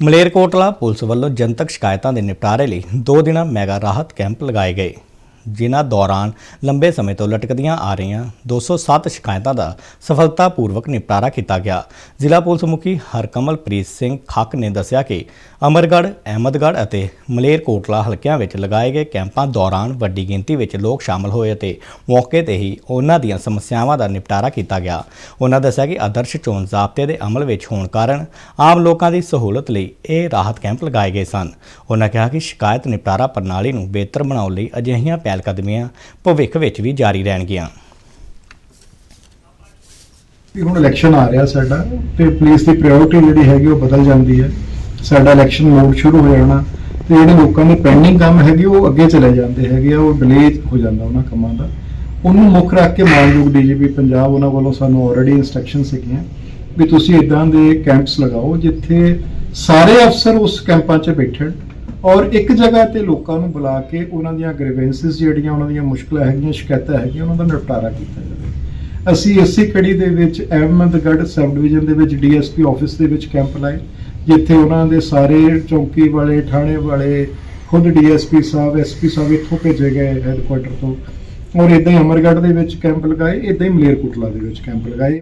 Malerkotla police ਵੱਲੋਂ ਜਨਤਕ ਸ਼ਿਕਾਇਤਾਂ ਦੇ ਨਿਪਟਾਰੇ ਲਈ ਦੋ ਦਿਨਾਂ ਮੈਗਾ ਰਾਹਤ ਕੈਂਪ ਲਗਾਏ ਗਏ। ਜਿਨ੍ਹਾਂ ਦੌਰਾਨ ਲੰਬੇ ਸਮੇਂ ਤੋਂ ਲਟਕਦੀਆਂ ਆ ਰਹੀਆਂ 207 ਸ਼ਿਕਾਇਤਾਂ ਦਾ ਸਫਲਤਾਪੂਰਵਕ ਨਿਪਟਾਰਾ ਕੀਤਾ ਗਿਆ। ਜ਼ਿਲ੍ਹਾ ਪੁਲਿਸ ਮੁਖੀ ਹਰਕਮਲਪ੍ਰੀਤ ਸਿੰਘ ਖੱਕ ਨੇ ਦੱਸਿਆ ਕਿ ਅਮਰਗੜ੍ਹ, ਅਹਿਮਦਗੜ੍ਹ ਅਤੇ ਮਲੇਰਕੋਟਲਾ ਹਲਕਿਆਂ ਵਿੱਚ ਲਗਾਏ ਗਏ ਕੈਂਪਾਂ ਦੌਰਾਨ ਵੱਡੀ ਗਿਣਤੀ ਵਿੱਚ ਲੋਕ ਸ਼ਾਮਲ ਹੋਏ ਅਤੇ ਮੌਕੇ ਤੇ ਹੀ ਉਹਨਾਂ ਦੀਆਂ ਸਮੱਸਿਆਵਾਂ ਦਾ ਨਿਪਟਾਰਾ ਕੀਤਾ ਗਿਆ। ਉਹਨਾਂ ਦੱਸਿਆ ਕਿ ਆਦਰਸ਼ ਚੋਣ ਜ਼ਾਬਤੇ ਦੇ ਅਮਲ ਵਿੱਚ ਹੋਣ ਕਾਰਨ ਆਮ ਲੋਕਾਂ ਦੀ ਸਹੂਲਤ ਲਈ ਇਹ ਰਾਹਤ ਕੈਂਪ ਲਗਾਏ ਗਏ ਸਨ। ਉਹਨਾਂ ਕਿਹਾ ਕਿ ਸ਼ਿਕਾਇਤ ਨਿਪਟਾਰਾ ਪ੍ਰਣਾਲੀ ਨੂੰ ਬਿਹਤਰ ਬਣਾਉਣ ਲਈ ਅਜਿਹੀਆਂ ਪਹਿਲਕਦਮੀਆਂ ਭਵਿੱਖ ਵਿੱਚ ਵੀ ਜਾਰੀ ਰਹਿਣਗੀਆਂ। ਵੀ ਹੁਣ ਇਲੈਕਸ਼ਨ ਆ ਰਿਹਾ ਸਾਡਾ, ਤੇ ਪੁਲਿਸ ਦੀ ਪ੍ਰਾਇੋਰਟੀ ਜਿਹੜੀ ਹੈਗੀ ਉਹ ਬਦਲ ਜਾਂਦੀ ਹੈ। ਸਾਡਾ ਇਲੈਕਸ਼ਨ ਮੋਡ ਸ਼ੁਰੂ ਹੋ ਜਾਣਾ, ਤੇ ਜਿਹੜੇ ਲੋਕਾਂ ਦੇ ਪੈਂਡਿੰਗ ਕੰਮ ਹੈਗੇ ਉਹ ਅੱਗੇ ਚਲੇ ਜਾਂਦੇ ਹੈਗੇ ਆ, ਉਹ ਡਿਲੇ ਹੋ ਜਾਂਦਾ ਉਹਨਾਂ ਕੰਮਾਂ ਦਾ। ਉਹਨੂੰ ਮੁੱਖ ਰੱਖ ਕੇ ਮਾਨਯੋਗ ਡੀਜੀਪੀ ਪੰਜਾਬ ਉਹਨਾਂ ਵੱਲੋਂ ਸਾਨੂੰ ਆਲਰੇਡੀ ਇਨਸਟਰਕਸ਼ਨ ਸੀਗੀਆਂ ਵੀ ਤੁਸੀਂ ਇਦਾਂ ਦੇ ਕੈਂਪਸ ਲਗਾਓ ਜਿੱਥੇ ਸਾਰੇ ਅਫਸਰ ਉਸ ਕੈਂਪਾਂ 'ਚ ਬੈਠਣ ਔਰ ਇੱਕ ਜਗ੍ਹਾ ਤੇ ਲੋਕਾਂ ਨੂੰ ਬੁਲਾ ਕੇ ਉਹਨਾਂ ਦੀਆਂ ਗ੍ਰੀਵੈਂਸਸ ਜਿਹੜੀਆਂ, ਉਹਨਾਂ ਦੀਆਂ ਮੁਸ਼ਕਲਾਂ ਹੈਗੀਆਂ, ਸ਼ਿਕਾਇਤਾਂ ਹੈਗੀਆਂ, ਉਹਨਾਂ ਦਾ ਨਿਪਟਾਰਾ ਕੀਤਾ ਜਾਵੇ। ਅਸੀਂ ਇਸੇ ਕੜੀ ਦੇ ਵਿੱਚ ਅਹਿਮਦਗੜ੍ਹ ਸਬ ਡਿਵੀਜ਼ਨ ਦੇ ਵਿੱਚ ਡੀਐਸਪੀ ਆਫਿਸ ਦੇ ਵਿੱਚ ਕੈਂਪ ਲਾਏ, ਜਿੱਥੇ ਉਹਨਾਂ ਦੇ ਸਾਰੇ ਚੌਕੀ ਵਾਲੇ, ਥਾਣੇ ਵਾਲੇ, ਖੁਦ ਡੀਐਸਪੀ ਸਾਹਿਬ ਐਸਪੀ ਸਾਹਿਬ ਇੱਥੋਂ ਭੇਜੇ ਗਏ ਹੈੱਡਕੁਆਟਰ ਤੋਂ, ਔਰ ਇਦਾਂ ਹੀ ਅਮਰਗੜ੍ਹ ਦੇ ਵਿੱਚ ਕੈਂਪ ਲਗਾਏ ਇਦਾਂ ਹੀ ਮਲੇਰਕੋਟਲਾ ਦੇ ਵਿੱਚ ਕੈਂਪ ਲਗਾਏ।